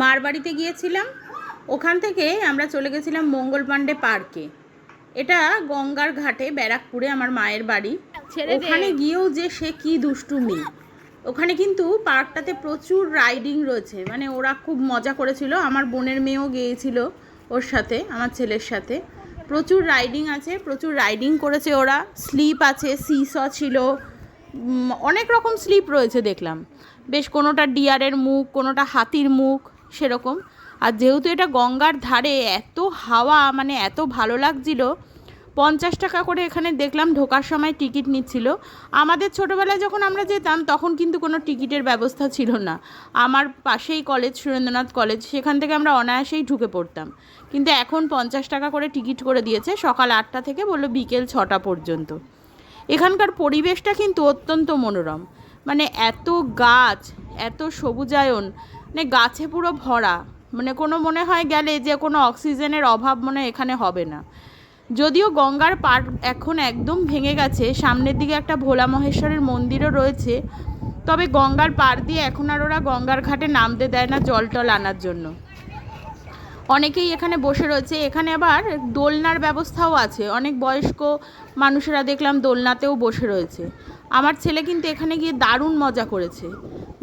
মার বাড়িতে গিয়েছিলাম। ওখান থেকে আমরা চলে গেছিলাম মঙ্গল পাণ্ডে পার্কে। এটা গঙ্গার ঘাটে ব্যারাকপুরে আমার মায়ের বাড়ি। ওখানে গিয়েও যে সে কি দুষ্টুমি। ওখানে কিন্তু পার্কটাতে প্রচুর রাইডিং রয়েছে। মানে ওরা খুব মজা করেছিল। আমার বোনের মেয়েও গিয়েছিল ওর সাথে আমার ছেলের সাথে। প্রচুর রাইডিং আছে প্রচুর রাইডিং করেছে ওরা। স্লিপ আছে সিস ছিল। অনেক রকম স্লিপ রয়েছে দেখলাম। বেশ কোনোটা ডিয়ারের মুখ কোনোটা হাতির মুখ। সেরকম। আর যেহেতু এটা গঙ্গার ধারে এত হাওয়া মানে এত ভালো লাগছিল, পঞ্চাশ টাকা করে এখানে দেখলাম ঢোকার সময় টিকিট নিচ্ছিল। আমাদের ছোটোবেলায় যখন আমরা যেতাম, তখন কিন্তু কোনো টিকিটের ব্যবস্থা ছিল না। আমার পাশেই কলেজ, সুরেন্দ্রনাথ কলেজ, সেখান থেকে আমরা অনায়াসেই ঢুকে পড়তাম। কিন্তু এখন পঞ্চাশ টাকা করে টিকিট করে দিয়েছে, সকাল আটটা থেকে বলল বিকেল ছটা পর্যন্ত। এখানকার পরিবেশটা কিন্তু অত্যন্ত মনোরম। মানে এত গাছ, এত সবুজায়ন মানে গাছে পুরো ভরা। মানে কোনো মনে হয় গেলে যে কোনো অক্সিজেনের অভাব মনে এখানে হবে না। যদিও গঙ্গার পার এখন একদম ভেঙে গেছে, সামনের দিকে একটা ভোলা মহেশ্বরের মন্দিরও রয়েছে, তবে গঙ্গার পার দিয়ে এখন আর ওরা গঙ্গার ঘাটে নামতে দেয় না জল টল আনার জন্য। অনেকেই এখানে বসে রয়েছে, এখানে আবার দোলনার ব্যবস্থাও আছে। অনেক বয়স্ক মানুষেরা দেখলাম দোলনাতেও বসে রয়েছে। আমার ছেলে কিন্তু এখানে গিয়ে দারুণ মজা করেছে।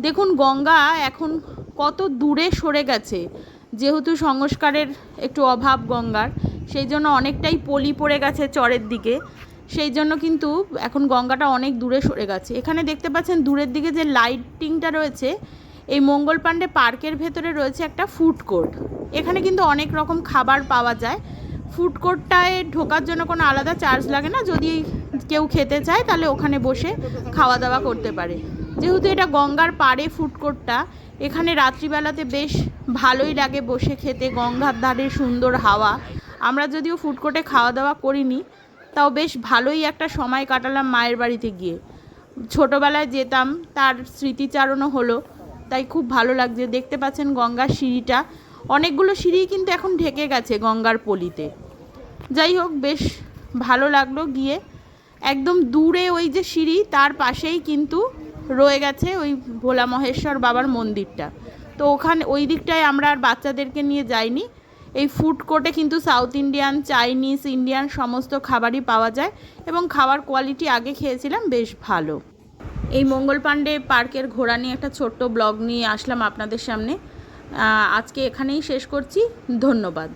দেখুন গঙ্গা এখন কত দূরে সরে গেছে। যেহেতু সংস্কারের একটু অভাব গঙ্গার, সেই জন্য অনেকটাই পলি পড়ে গেছে চরের দিকে। সেই জন্য কিন্তু এখন গঙ্গাটা অনেক দূরে সরে গেছে। এখানে দেখতে পাচ্ছেন দূরের দিকে যে লাইটিংটা রয়েছে, এই মঙ্গল পাণ্ডে পার্কের ভেতরে রয়েছে একটা ফুড কোর্ট এখানে কিন্তু অনেক রকম খাবার পাওয়া যায়। ফুড কোর্টটায় ঢোকার জন্য কোনো আলাদা চার্জ লাগে না। যদি কেউ খেতে চায়, তাহলে ওখানে বসে খাওয়া দাওয়া করতে পারে। যেহেতু এটা গঙ্গার পাড়ে ফুড কোর্টটা এখানে রাত্রিবেলাতে বেশ ভালোই লাগে বসে খেতে, গঙ্গার ধারে সুন্দর হাওয়া। আমরা যদিও ফুড কোর্টে খাওয়া দাওয়া করিনি, তাও বেশ ভালোই একটা সময় কাটালাম মায়ের বাড়িতে গিয়ে। ছোটোবেলায় যেতাম, তার স্মৃতিচারণও হলো, তাই খুব ভালো লাগছে। দেখতে পাচ্ছেন গঙ্গার সিঁড়িটা। অনেকগুলো সিঁড়ি কিন্তু এখন ঢেকে গেছে গঙ্গার পলিতে। যাই হোক, বেশ ভালো লাগল গিয়ে। একদম দূরে ওই যে সিঁড়ি, তার পাশেই কিন্তু রয়ে গেছে ওই ভোলা মহেশ্বর বাবার মন্দিরটা। তো ওখানে ওই দিকটায় আমরা আর বাচ্চাদেরকে নিয়ে যাইনি। এই ফুড কোর্টে কিন্তু সাউথ ইন্ডিয়ান চাইনিজ ইন্ডিয়ান সমস্ত খাবারই পাওয়া যায় এবং খাবার কোয়ালিটি আগে খেয়েছিলাম, বেশ ভালো। এই মঙ্গল পাণ্ডে পার্কের ঘোরা নিয়ে একটা ছোট্ট ব্লগ নিয়ে আসলাম আপনাদের সামনে। আজকে এখানেই শেষ করছি। ধন্যবাদ।